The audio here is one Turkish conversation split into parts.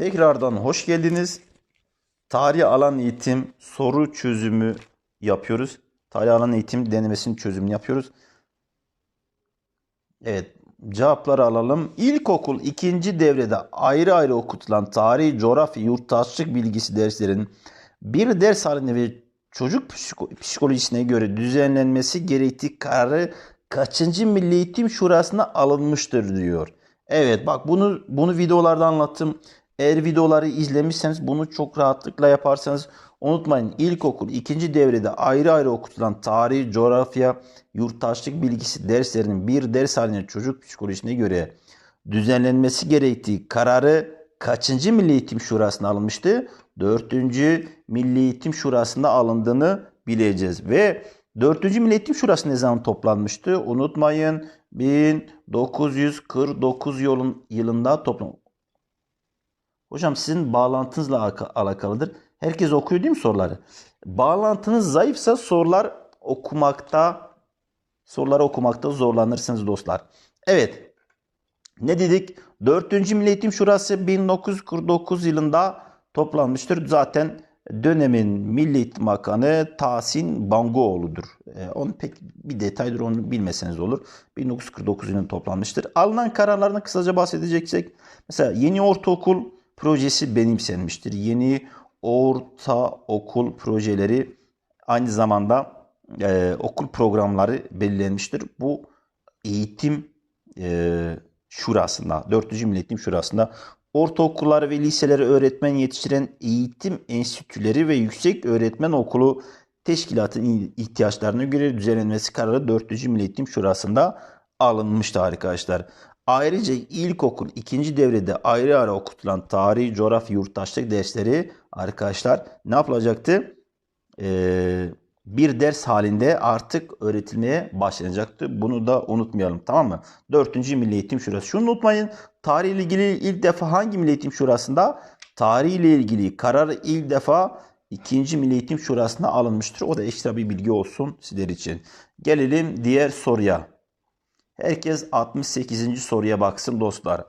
Tekrardan hoş geldiniz. Tarih alan eğitim soru çözümü yapıyoruz. Tarih alan eğitim denemesinin çözümünü yapıyoruz. Evet, cevapları alalım. İlkokul ikinci devrede ayrı ayrı okutulan tarih, coğrafya, yurttaşlık bilgisi derslerinin bir ders halinde ve çocuk psiko- psikolojisine göre düzenlenmesi gerektiği kararı kaçıncı Milli Eğitim Şurası'na alınmıştır diyor. Evet bak bunu bunu videolarda anlattım. Eğer videoları izlemişseniz bunu çok rahatlıkla yaparsanız unutmayın ilkokul ikinci devrede ayrı ayrı okutulan tarih, coğrafya, yurttaşlık bilgisi derslerinin bir ders haline çocuk psikolojisine göre düzenlenmesi gerektiği kararı kaçıncı Milli Eğitim Şurası'na alınmıştı? Dördüncü Milli Eğitim Şurası'nda alındığını bileceğiz. Ve dördüncü Milli Eğitim Şurası ne zaman toplanmıştı? Unutmayın 1949 yolun, yılında toplan. Hocam sizin bağlantınızla alaka- alakalıdır. Herkes okuyor değil mi soruları? Bağlantınız zayıfsa sorular okumakta soruları okumakta zorlanırsınız dostlar. Evet. Ne dedik? 4. Milli Eğitim Şurası 1949 yılında toplanmıştır. Zaten dönemin Milli Eğitim Bakanı Tahsin Bangoğlu'dur. Ee, onun pek bir detaydır onu bilmeseniz olur. 1949 yılında toplanmıştır. Alınan kararlarını kısaca bahsedeceksek mesela yeni ortaokul projesi benimsenmiştir. Yeni ortaokul projeleri aynı zamanda e, okul programları belirlenmiştir. Bu eğitim e, şurasında, 4. Milli Eğitim Şurası'nda ortaokulları ve liseleri öğretmen yetiştiren eğitim enstitüleri ve yüksek öğretmen okulu teşkilatın ihtiyaçlarına göre düzenlenmesi kararı 4. Milli Eğitim Şurası'nda alınmıştı arkadaşlar. Ayrıca ilkokul ikinci devrede ayrı ayrı okutulan tarih, coğrafya, yurttaşlık dersleri arkadaşlar ne yapılacaktı? Ee, bir ders halinde artık öğretilmeye başlanacaktı. Bunu da unutmayalım tamam mı? 4. Milli Eğitim Şurası. Şunu unutmayın. Tarih ile ilgili ilk defa hangi Milli Eğitim Şurası'nda? Tarih ile ilgili karar ilk defa 2. Milli Eğitim Şurası'na alınmıştır. O da ekstra bir bilgi olsun sizler için. Gelelim diğer soruya. Herkes 68. soruya baksın dostlar.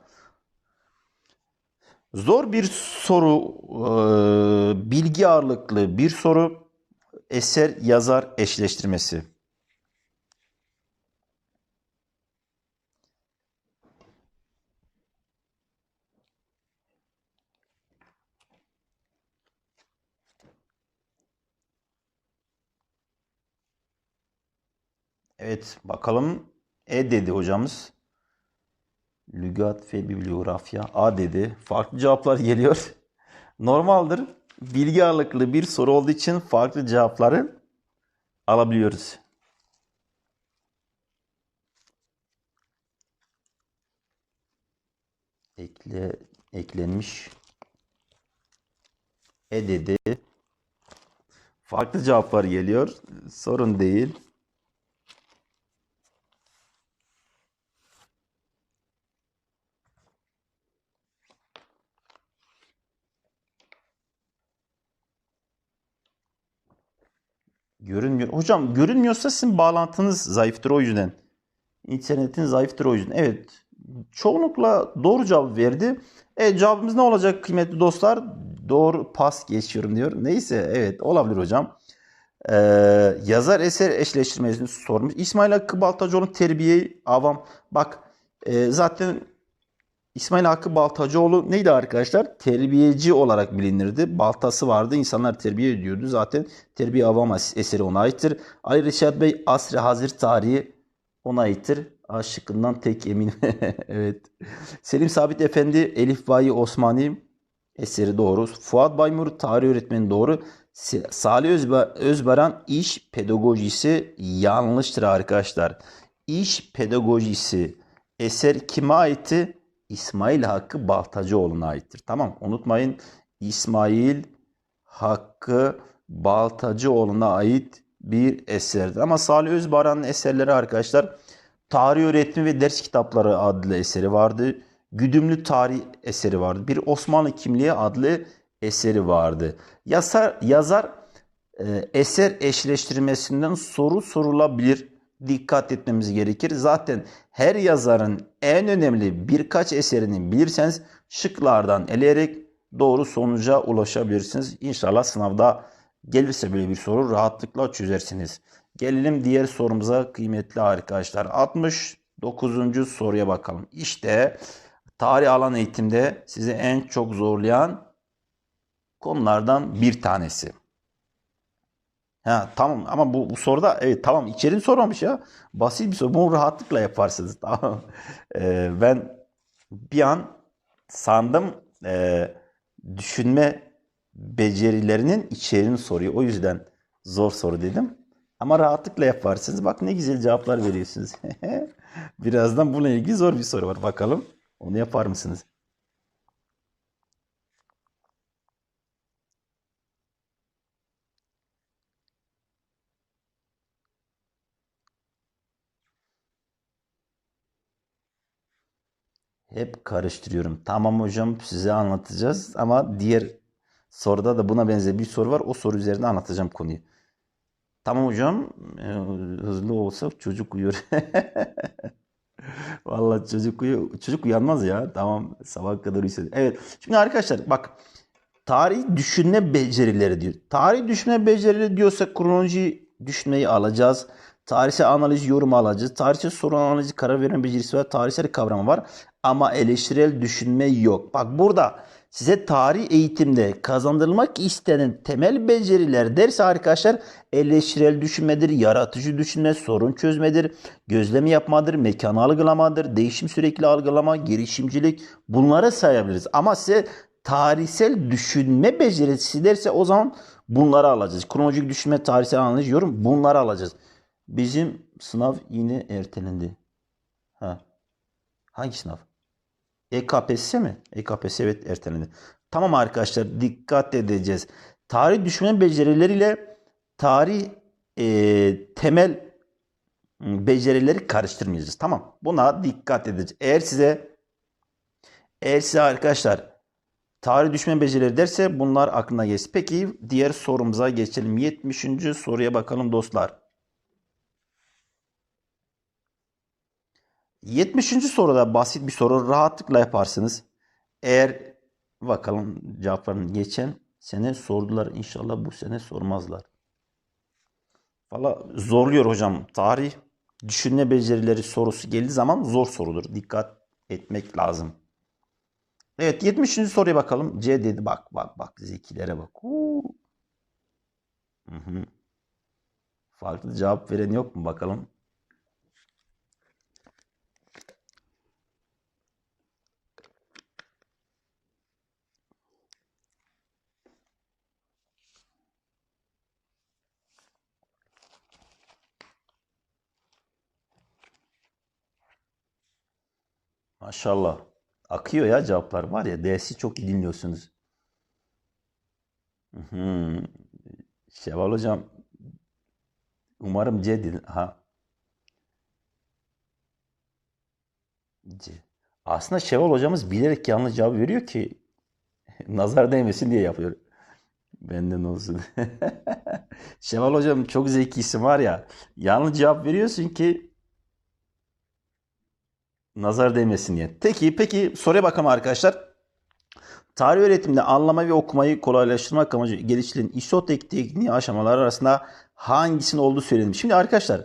Zor bir soru, e, bilgi ağırlıklı bir soru. Eser yazar eşleştirmesi. Evet bakalım E dedi hocamız. Lügat ve bibliografya A dedi. Farklı cevaplar geliyor. Normaldir. Bilgi ağırlıklı bir soru olduğu için farklı cevapları alabiliyoruz. Ekle, eklenmiş. E dedi. Farklı cevaplar geliyor. Sorun değil. Görünmüyor. Hocam görünmüyorsa sizin bağlantınız zayıftır o yüzden. İnternetin zayıftır o yüzden. Evet. Çoğunlukla doğru cevap verdi. E cevabımız ne olacak kıymetli dostlar? Doğru pas geçiyorum diyor. Neyse evet olabilir hocam. Ee, yazar eser eşleştirmesini sormuş. İsmail Hakkı Baltacıoğlu terbiye avam. Bak e, zaten İsmail Hakkı Baltacıoğlu neydi arkadaşlar? Terbiyeci olarak bilinirdi. Baltası vardı. İnsanlar terbiye ediyordu. Zaten terbiye avam eseri ona aittir. Ali Reşat Bey asri hazır tarihi ona aittir. A tek eminim. evet. Selim Sabit Efendi Elif Vayi Osmani eseri doğru. Fuat Baymur tarih öğretmeni doğru. Salih Özba- Özbaran iş pedagojisi yanlıştır arkadaşlar. İş pedagojisi eser kime aitti? İsmail Hakkı Baltacıoğlu'na aittir. Tamam unutmayın İsmail Hakkı Baltacıoğlu'na ait bir eserdir. Ama Salih Özbaran'ın eserleri arkadaşlar Tarih Öğretimi ve Ders Kitapları adlı eseri vardı. Güdümlü Tarih eseri vardı. Bir Osmanlı Kimliği adlı eseri vardı. Yazar, yazar e, eser eşleştirmesinden soru sorulabilir. Dikkat etmemiz gerekir. Zaten her yazarın en önemli birkaç eserini bilirseniz şıklardan eleyerek doğru sonuca ulaşabilirsiniz. İnşallah sınavda gelirse böyle bir soru rahatlıkla çözersiniz. Gelelim diğer sorumuza kıymetli arkadaşlar. 69. soruya bakalım. İşte tarih alan eğitimde sizi en çok zorlayan konulardan bir tanesi. Ha, tamam ama bu, bu soruda evet tamam içeriğini sormamış ya. Basit bir soru. Bunu rahatlıkla yaparsınız. Tamam. Ee, ben bir an sandım e, düşünme becerilerinin içeriğini soruyor. O yüzden zor soru dedim. Ama rahatlıkla yaparsınız. Bak ne güzel cevaplar veriyorsunuz. Birazdan bununla ilgili zor bir soru var. Bakalım onu yapar mısınız? Hep karıştırıyorum. Tamam hocam size anlatacağız ama diğer soruda da buna benzer bir soru var. O soru üzerine anlatacağım konuyu. Tamam hocam. Ee, hızlı olsa çocuk uyur. Vallahi çocuk uyu çocuk uyanmaz ya. Tamam sabah kadar uyusun. Evet. Şimdi arkadaşlar bak tarih düşünme becerileri diyor. Tarih düşünme becerileri diyorsa kronoloji düşünmeyi alacağız. Tarihsel analiz yorum alacağız. Tarihsel sorun analizi karar verme becerisi var. Tarihsel kavramı var. Ama eleştirel düşünme yok. Bak burada size tarih eğitimde kazandırılmak istenen temel beceriler derse arkadaşlar eleştirel düşünmedir, yaratıcı düşünme, sorun çözmedir, gözlem yapmadır, mekan algılamadır, değişim sürekli algılama, girişimcilik bunları sayabiliriz. Ama size tarihsel düşünme becerisi derse o zaman bunları alacağız. Kronolojik düşünme, tarihsel analiz, yorum bunları alacağız. Bizim sınav yine ertelendi. Ha. Hangi sınav? EKPSS mi? EKPSS evet ertelendi. Tamam arkadaşlar dikkat edeceğiz. Tarih düşünme becerileriyle tarih e, temel becerileri karıştırmayacağız. Tamam. Buna dikkat edeceğiz. Eğer size eğer size arkadaşlar tarih düşme becerileri derse bunlar aklına gelsin. Peki diğer sorumuza geçelim. 70. soruya bakalım dostlar. 70. soruda basit bir soru rahatlıkla yaparsınız. Eğer bakalım cevaplarını geçen sene sordular inşallah bu sene sormazlar. Valla zorluyor hocam. Tarih düşünme becerileri sorusu geldiği zaman zor sorudur. Dikkat etmek lazım. Evet 70. soruya bakalım. C dedi bak bak bak zekilere bak. Hı hı. Farklı cevap veren yok mu bakalım. Maşallah. Akıyor ya cevaplar var ya. Dersi çok iyi dinliyorsunuz. Hı. Şevval hocam umarım C dedin. Ha. C. Aslında Şevval hocamız bilerek yanlış cevap veriyor ki nazar değmesin diye yapıyor. Benden olsun. Şevval hocam çok zekisin var ya. Yanlış cevap veriyorsun ki Nazar değmesin diye. Peki, peki soruya bakalım arkadaşlar. Tarih öğretiminde anlama ve okumayı kolaylaştırmak amacı geliştirilen isotek tekniği aşamalar arasında hangisinin olduğu söylenmiş. Şimdi arkadaşlar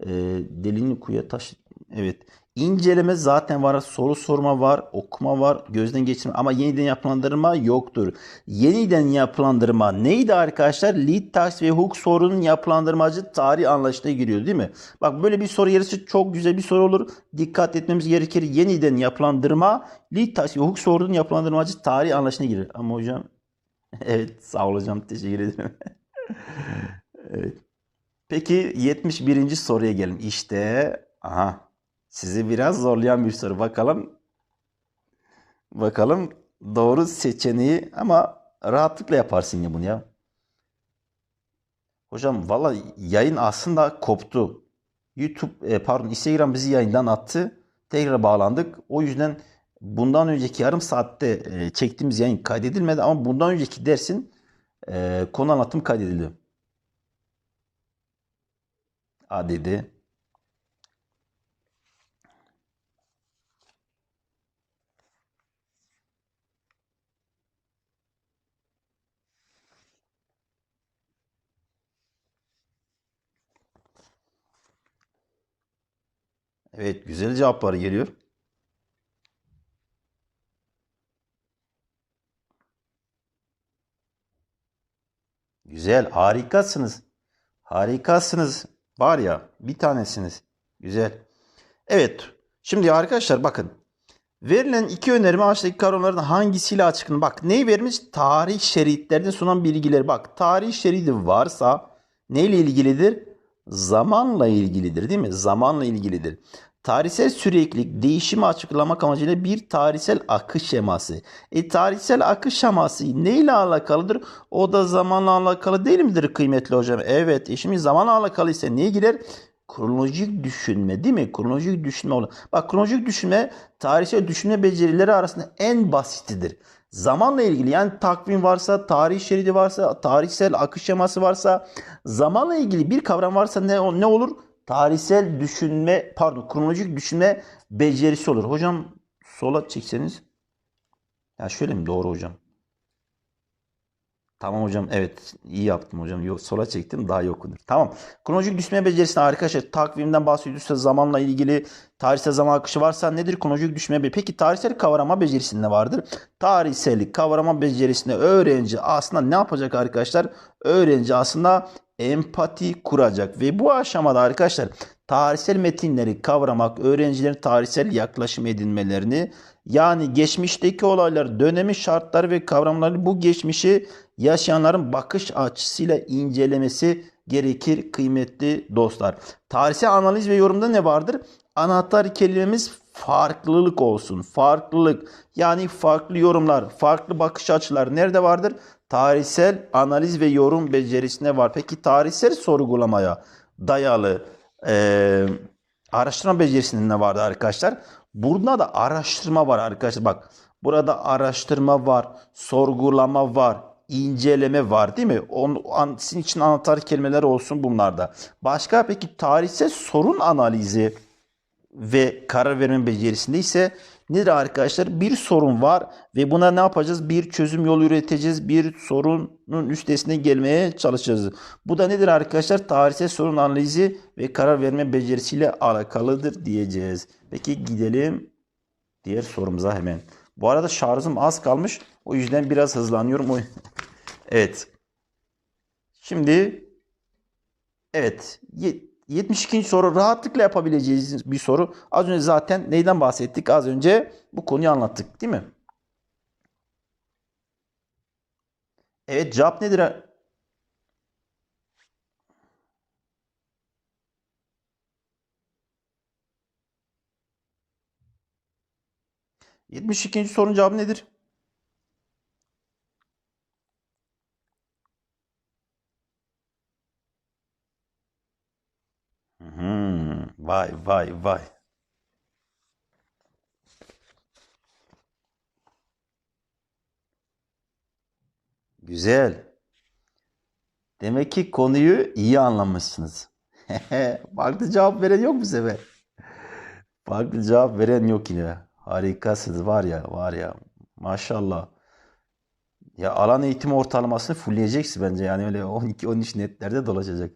e, delini kuya taş evet İnceleme zaten var, soru sorma var, okuma var, gözden geçirme ama yeniden yapılandırma yoktur. Yeniden yapılandırma neydi arkadaşlar? Lead tax ve hook sorunun yapılandırmacı tarih anlayışına giriyor değil mi? Bak böyle bir soru yarısı çok güzel bir soru olur. Dikkat etmemiz gerekir. Yeniden yapılandırma lead tax ve hook sorunun yapılandırmacı tarih anlayışına girir. Ama hocam evet sağ ol hocam teşekkür ederim. evet. Peki 71. soruya gelin. İşte aha sizi biraz zorlayan bir soru. Bakalım bakalım doğru seçeneği ama rahatlıkla yaparsın ya bunu ya. Hocam valla yayın aslında koptu. YouTube e, pardon Instagram bizi yayından attı. Tekrar bağlandık. O yüzden bundan önceki yarım saatte e, çektiğimiz yayın kaydedilmedi ama bundan önceki dersin e, konu anlatım kaydedildi. A Evet güzel cevaplar geliyor. Güzel, harikasınız. Harikasınız. Var ya, bir tanesiniz. Güzel. Evet. Şimdi arkadaşlar bakın. Verilen iki önerme aşağıdaki kavramların hangisiyle açıklanır? Bak neyi vermiş? Tarih şeritlerinde sunan bilgileri. Bak tarih şeridi varsa neyle ilgilidir? Zamanla ilgilidir değil mi? Zamanla ilgilidir. Tarihsel süreklilik değişimi açıklamak amacıyla bir tarihsel akış şeması. E tarihsel akış şeması neyle alakalıdır? O da zamanla alakalı değil midir kıymetli hocam? Evet. E şimdi zamanla alakalı ise neye girer? Kronolojik düşünme değil mi? Kronolojik düşünme olur. Bak kronolojik düşünme tarihsel düşünme becerileri arasında en basitidir. Zamanla ilgili yani takvim varsa, tarih şeridi varsa, tarihsel akış şeması varsa, zamanla ilgili bir kavram varsa ne, ne olur? Tarihsel düşünme, pardon kronolojik düşünme becerisi olur. Hocam sola çekseniz. Ya şöyle mi? Doğru hocam. Tamam hocam evet iyi yaptım hocam. Yok, sola çektim daha iyi okunur. Tamam. Kronolojik düşünme becerisinde arkadaşlar takvimden bahsediyorsa zamanla ilgili tarihsel zaman akışı varsa nedir kronolojik düşünme becerisi? Peki tarihsel kavrama becerisinde vardır? Tarihsel kavrama becerisinde öğrenci aslında ne yapacak arkadaşlar? Öğrenci aslında empati kuracak ve bu aşamada arkadaşlar tarihsel metinleri kavramak, öğrencilerin tarihsel yaklaşım edinmelerini yani geçmişteki olaylar, dönemi şartları ve kavramları bu geçmişi yaşayanların bakış açısıyla incelemesi gerekir kıymetli dostlar. Tarihsel analiz ve yorumda ne vardır? Anahtar kelimemiz farklılık olsun. Farklılık yani farklı yorumlar, farklı bakış açıları nerede vardır? Tarihsel analiz ve yorum becerisinde var. Peki tarihsel sorgulamaya dayalı e, araştırma becerisinde ne vardı arkadaşlar? Burada da araştırma var arkadaşlar. Bak burada araştırma var, sorgulama var, inceleme var değil mi? Onun, sizin için anahtar kelimeler olsun bunlarda. Başka peki tarihsel sorun analizi ve karar verme becerisinde ise nedir arkadaşlar? Bir sorun var ve buna ne yapacağız? Bir çözüm yolu üreteceğiz. Bir sorunun üstesinden gelmeye çalışacağız. Bu da nedir arkadaşlar? Tarihsel sorun analizi ve karar verme becerisiyle alakalıdır diyeceğiz. Peki gidelim diğer sorumuza hemen. Bu arada şarjım az kalmış. O yüzden biraz hızlanıyorum. evet. Şimdi evet 72. soru rahatlıkla yapabileceğiniz bir soru. Az önce zaten neyden bahsettik? Az önce bu konuyu anlattık değil mi? Evet cevap nedir? Yetmiş ikinci sorunun cevabı nedir? Vay vay vay. Güzel. Demek ki konuyu iyi anlamışsınız. Farklı cevap veren yok bu sefer. Farklı cevap veren yok yine. Harikasınız var ya var ya. Maşallah. Ya alan eğitim ortalamasını fullleyeceksin bence. Yani öyle 12-13 netlerde dolaşacak.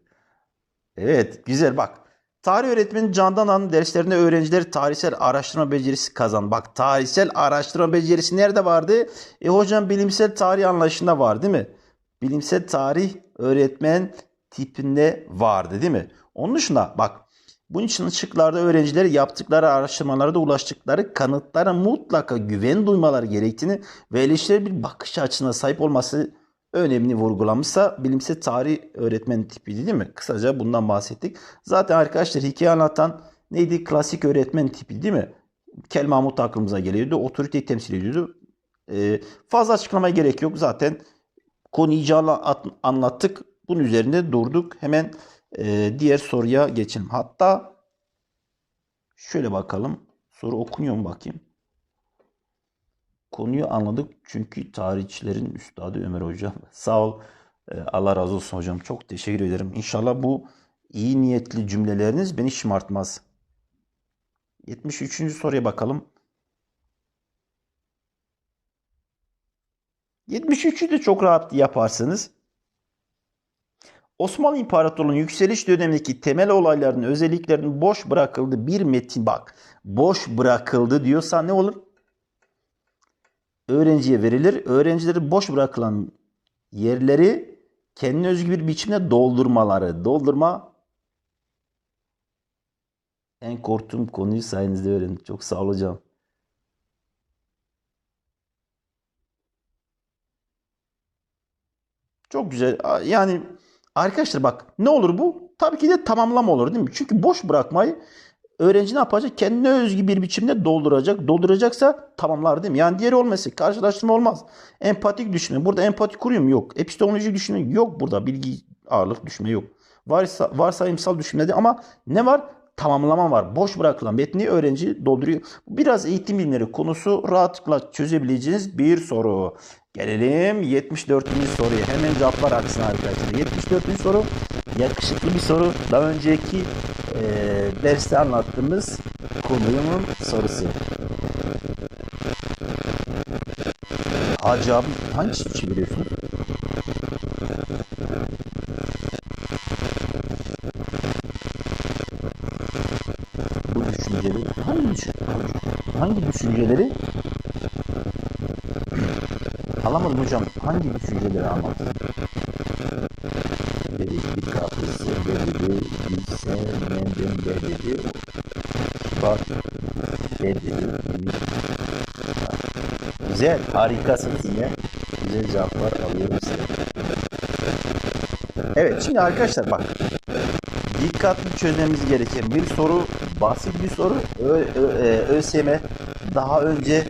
Evet güzel bak. Tarih öğretmeni Candan Hanım derslerinde öğrenciler tarihsel araştırma becerisi kazan. Bak tarihsel araştırma becerisi nerede vardı? E hocam bilimsel tarih anlayışında var değil mi? Bilimsel tarih öğretmen tipinde vardı değil mi? Onun dışında bak bunun için ışıklarda öğrenciler yaptıkları araştırmalarda ulaştıkları kanıtlara mutlaka güven duymaları gerektiğini ve eleştirel bir bakış açısına sahip olması önemli vurgulamışsa bilimsel tarih öğretmen tipiydi değil mi? Kısaca bundan bahsettik. Zaten arkadaşlar hikaye anlatan neydi? Klasik öğretmen tipi değil mi? Kel Mahmut aklımıza geliyordu. Otoriteyi temsil ediyordu. Ee, fazla açıklamaya gerek yok. Zaten konuyu iyice anlattık. Bunun üzerinde durduk. Hemen e, diğer soruya geçelim. Hatta şöyle bakalım. Soru okunuyor mu bakayım. Konuyu anladık çünkü tarihçilerin üstadı Ömer Hocam. Sağ ol. Ee, Allah razı olsun hocam. Çok teşekkür ederim. İnşallah bu iyi niyetli cümleleriniz beni şımartmaz. 73. soruya bakalım. 73'ü de çok rahat yaparsınız. Osmanlı İmparatorluğu'nun yükseliş dönemindeki temel olayların özelliklerinin boş bırakıldığı bir metin bak. Boş bırakıldı diyorsa ne olur? Öğrenciye verilir. Öğrencileri boş bırakılan yerleri kendine özgü bir biçimde doldurmaları. Doldurma en korktuğum konuyu sayenizde öğrendim. Çok sağ ol hocam. Çok güzel. Yani arkadaşlar bak ne olur bu? Tabii ki de tamamlama olur değil mi? Çünkü boş bırakmayı öğrenci ne yapacak? Kendine özgü bir biçimde dolduracak. Dolduracaksa tamamlar değil mi? Yani diğeri olmasın. Karşılaştırma olmaz. Empatik düşünme. Burada empati kuruyor mu? Yok. Epistemolojik düşünme yok burada. Bilgi ağırlık düşme yok. Varsa, varsayımsal düşünmede ama ne var? Tamamlama var. Boş bırakılan metni öğrenci dolduruyor. Biraz eğitim bilimleri konusu rahatlıkla çözebileceğiniz bir soru. Gelelim 74. soruya. Hemen cevaplar aksın arkadaşlar. 74. soru yakışıklı bir soru. Daha önceki e, derste anlattığımız konunun sorusu. Acaba hangisini çeviriyorsun? Bu düşünceleri hangi hangi düşünceleri alamadım hocam hangi düşünceleri anlattın? Dedi bir kapısı dedi bir sevmeden dedi bak dedi Güzel harikasınız yine güzel cevaplar alıyorum. Evet şimdi arkadaşlar bak dikkatli çözmemiz gereken bir soru, basit bir soru. Ö, Ö- e, ÖSYM daha önce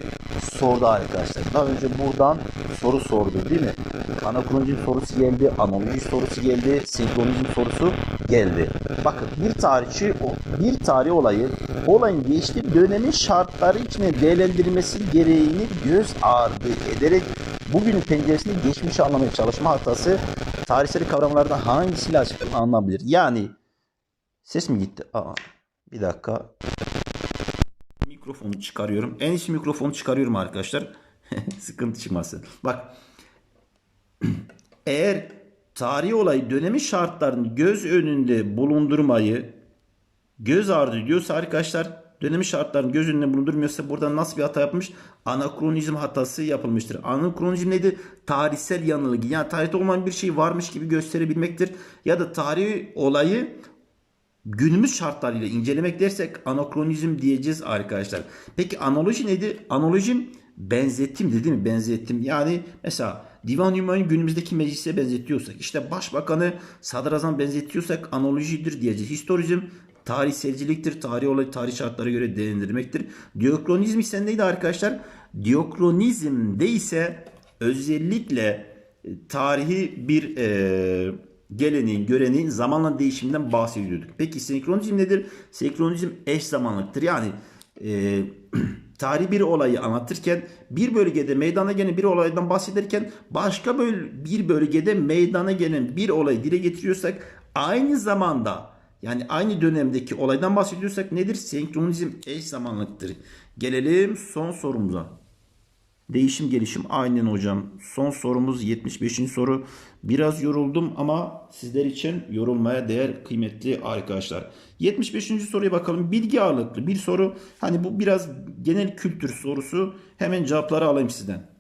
sordu arkadaşlar. Daha önce buradan soru sordu değil mi? Anakronizm sorusu geldi, analoji sorusu geldi, senkronizm sorusu geldi. Bakın bir tarihçi bir tarih olayı olayın geçtiği dönemin şartları içine değerlendirilmesi gereğini göz ardı ederek bugünün penceresinde geçmişi anlamaya çalışma hatası tarihsel kavramlardan hangisiyle açıklanabilir? Yani Ses mi gitti? Aa, bir dakika. Mikrofonu çıkarıyorum. En iyisi mikrofonu çıkarıyorum arkadaşlar. Sıkıntı çıkmasın. Bak. Eğer tarihi olay dönemi şartlarını göz önünde bulundurmayı göz ardı ediyorsa arkadaşlar dönemi şartlarını göz önünde bulundurmuyorsa burada nasıl bir hata yapmış? Anakronizm hatası yapılmıştır. Anakronizm nedir? Tarihsel yanılgı. Yani tarihte olmayan bir şey varmış gibi gösterebilmektir. Ya da tarihi olayı günümüz şartlarıyla incelemek dersek anakronizm diyeceğiz arkadaşlar. Peki analoji nedir? Analojim benzetim değil mi? Benzetim. Yani mesela Divan Hümayun günümüzdeki meclise benzetiyorsak, işte başbakanı sadrazam benzetiyorsak analojidir diyeceğiz. Historizm tarihselciliktir. Tarih olay tarih şartlara göre değerlendirmektir. Diokronizm ise neydi arkadaşlar? Diokronizmde ise özellikle e, tarihi bir e, geleneğin, göreneğin zamanla değişiminden bahsediyorduk. Peki senkronizm nedir? Senkronizm eş zamanlıktır. Yani e, tarihi bir olayı anlatırken bir bölgede meydana gelen bir olaydan bahsederken başka böl bir bölgede meydana gelen bir olayı dile getiriyorsak aynı zamanda yani aynı dönemdeki olaydan bahsediyorsak nedir? Senkronizm eş zamanlıktır. Gelelim son sorumuza. Değişim gelişim aynen hocam. Son sorumuz 75. soru. Biraz yoruldum ama sizler için yorulmaya değer kıymetli arkadaşlar. 75. soruya bakalım. Bilgi ağırlıklı bir soru. Hani bu biraz genel kültür sorusu. Hemen cevapları alayım sizden.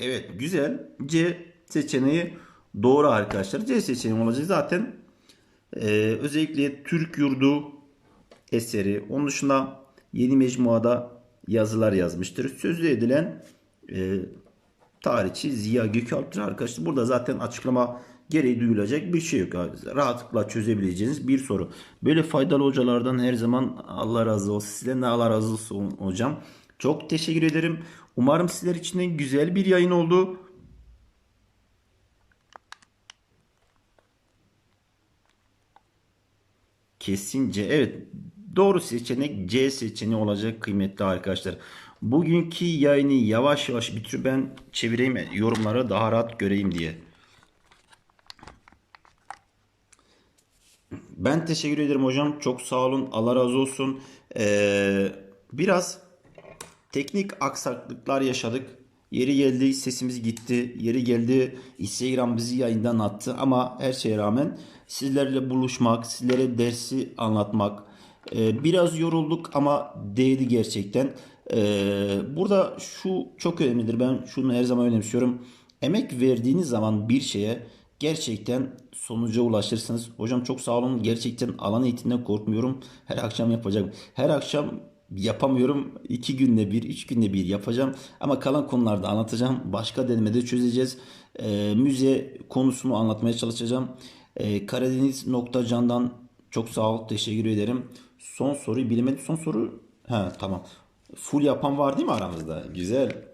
Evet güzel. C seçeneği doğru arkadaşlar. C seçeneği olacak zaten. Ee, özellikle Türk Yurdu eseri. Onun dışında Yeni Mecmuada yazılar yazmıştır. Sözlü edilen e, tarihçi Ziya Gökalp'tır arkadaşlar. Burada zaten açıklama gereği duyulacak bir şey yok. Rahatlıkla çözebileceğiniz bir soru. Böyle faydalı hocalardan her zaman Allah razı olsun. Sizden de Allah razı olsun hocam. Çok teşekkür ederim. Umarım sizler için de güzel bir yayın oldu. Kesin C. Evet. Doğru seçenek C seçeneği olacak kıymetli arkadaşlar. Bugünkü yayını yavaş yavaş bitir ben çevireyim yorumları daha rahat göreyim diye. Ben teşekkür ederim hocam. Çok sağ olun. Allah razı olsun. Ee, biraz teknik aksaklıklar yaşadık. Yeri geldi sesimiz gitti. Yeri geldi Instagram bizi yayından attı. Ama her şeye rağmen sizlerle buluşmak, sizlere dersi anlatmak. e, biraz yorulduk ama değdi gerçekten. Ee, burada şu çok önemlidir. Ben şunu her zaman önemsiyorum. Emek verdiğiniz zaman bir şeye gerçekten sonuca ulaşırsınız. Hocam çok sağ olun. Gerçekten alan eğitimden korkmuyorum. Her akşam yapacağım. Her akşam yapamıyorum. iki günde bir, üç günde bir yapacağım. Ama kalan konularda anlatacağım. Başka denemede çözeceğiz. Ee, müze konusunu anlatmaya çalışacağım. Ee, Karadeniz nokta candan çok sağ ol. Teşekkür ederim. Son soruyu bilemedim. Son soru ha tamam. Full yapan var değil mi aramızda? Güzel.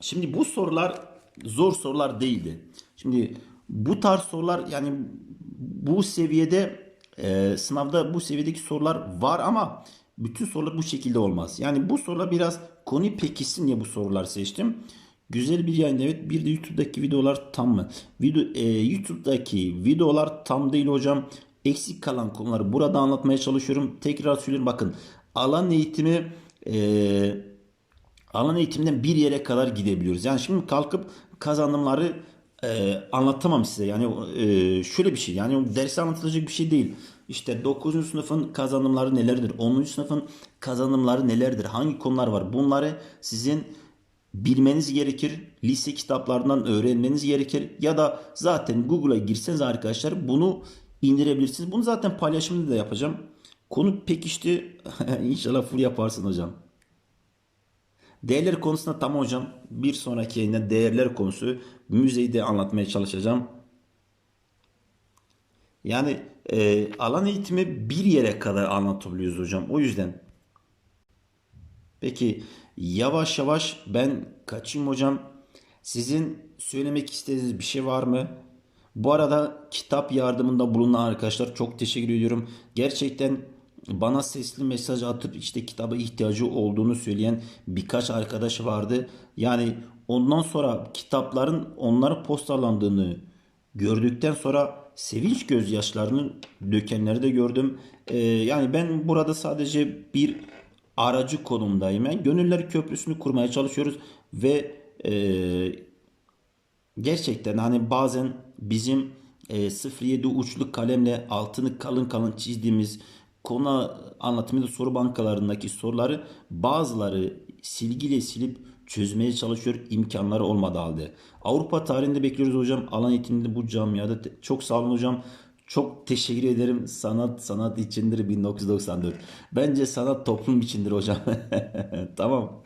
Şimdi bu sorular zor sorular değildi. Şimdi bu tarz sorular yani bu seviyede e, sınavda bu seviyedeki sorular var ama bütün sorular bu şekilde olmaz. Yani bu sorular biraz konu pekişsin diye bu sorular seçtim. Güzel bir yayın evet. Bir de YouTube'daki videolar tam mı? Video, e, YouTube'daki videolar tam değil hocam. Eksik kalan konuları burada anlatmaya çalışıyorum. Tekrar söylüyorum bakın alan eğitimi e, alan eğitimden bir yere kadar gidebiliyoruz. Yani şimdi kalkıp kazanımları e, anlatamam size. Yani e, şöyle bir şey. Yani derste anlatılacak bir şey değil. İşte 9. sınıfın kazanımları nelerdir? 10. sınıfın kazanımları nelerdir? Hangi konular var? Bunları sizin bilmeniz gerekir. Lise kitaplarından öğrenmeniz gerekir. Ya da zaten Google'a girseniz arkadaşlar bunu indirebilirsiniz. Bunu zaten paylaşımda da yapacağım. Konu pekişti. İnşallah full yaparsın hocam. Değerler konusunda tam hocam. Bir sonraki yayında değerler konusu müzeyi de anlatmaya çalışacağım. Yani e, alan eğitimi bir yere kadar anlatabiliyoruz hocam. O yüzden. Peki yavaş yavaş ben kaçayım hocam. Sizin söylemek istediğiniz bir şey var mı? Bu arada kitap yardımında bulunan arkadaşlar çok teşekkür ediyorum. Gerçekten bana sesli mesaj atıp işte kitaba ihtiyacı olduğunu söyleyen birkaç arkadaş vardı. Yani ondan sonra kitapların onlara postalandığını gördükten sonra sevinç gözyaşlarını dökenleri de gördüm. Ee, yani ben burada sadece bir aracı konumdayım. Yani Gönüller Köprüsü'nü kurmaya çalışıyoruz ve e, gerçekten hani bazen bizim e, 07 uçlu kalemle altını kalın kalın çizdiğimiz konu anlatımında soru bankalarındaki soruları bazıları silgiyle silip çözmeye çalışıyor imkanları olmadığı halde. Avrupa tarihinde bekliyoruz hocam. Alan eğitiminde bu camiada çok sağ olun hocam. Çok teşekkür ederim. Sanat sanat içindir 1994. Bence sanat toplum içindir hocam. tamam.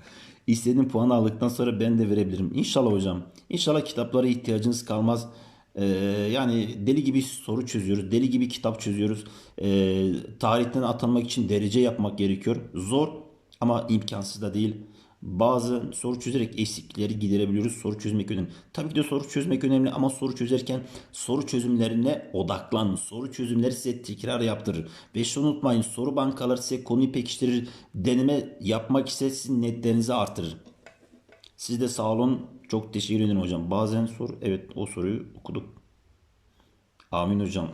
İstediğim puanı aldıktan sonra ben de verebilirim. İnşallah hocam. İnşallah kitaplara ihtiyacınız kalmaz. Ee, yani deli gibi soru çözüyoruz. Deli gibi kitap çözüyoruz. Ee, tarihten atanmak için derece yapmak gerekiyor. Zor ama imkansız da değil. Bazı soru çözerek eksiklikleri giderebiliyoruz. Soru çözmek önemli. Tabii ki de soru çözmek önemli ama soru çözerken soru çözümlerine odaklanın. Soru çözümleri size tekrar yaptırır. Ve şunu unutmayın soru bankaları size konuyu pekiştirir. Deneme yapmak ise sizin netlerinizi artırır. Siz de sağ olun. Çok teşekkür ederim hocam. Bazen soru evet o soruyu okuduk. Amin hocam.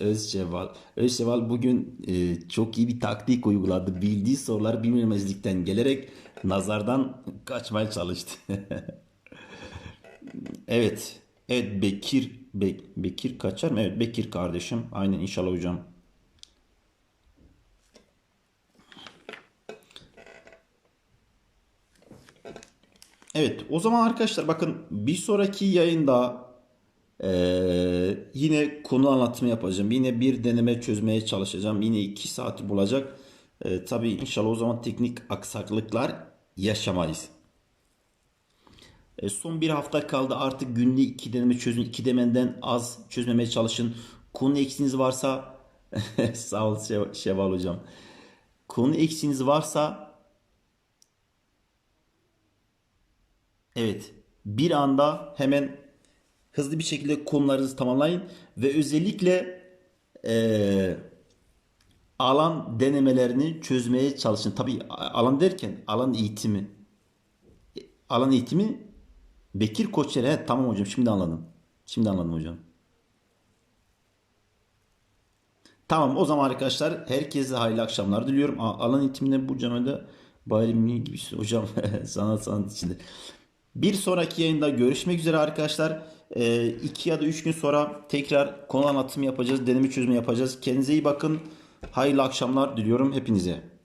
Özşeval. Özşeval bugün e, çok iyi bir taktik uyguladı. Bildiği soruları bilmemezlikten gelerek nazardan kaçmaya çalıştı. evet. Evet Bekir Be- Bekir kaçar mı? Evet Bekir kardeşim. Aynen inşallah hocam. Evet o zaman arkadaşlar bakın bir sonraki yayında ee, yine konu anlatımı yapacağım. Yine bir deneme çözmeye çalışacağım. Yine 2 saati bulacak. Ee, tabii inşallah o zaman teknik aksaklıklar yaşamayız. E, son bir hafta kaldı. Artık günlük iki deneme çözün. iki demenden az çözmemeye çalışın. Konu eksiğiniz varsa sağ ol Şev- Şevval hocam. Konu eksiğiniz varsa evet bir anda hemen hızlı bir şekilde konularınızı tamamlayın ve özellikle eee, alan denemelerini çözmeye çalışın. Tabii alan derken alan eğitimi. Alan eğitimi Bekir Koçer. Evet tamam hocam şimdi anladım. Şimdi anladım hocam. Tamam o zaman arkadaşlar herkese hayırlı akşamlar diliyorum. Alan eğitiminde bu canada bayramı gibi hocam sanat sanat içinde. Bir sonraki yayında görüşmek üzere arkadaşlar. 2 ya da 3 gün sonra tekrar konu anlatımı yapacağız. Deneme çözümü yapacağız. Kendinize iyi bakın. Hayırlı akşamlar diliyorum hepinize.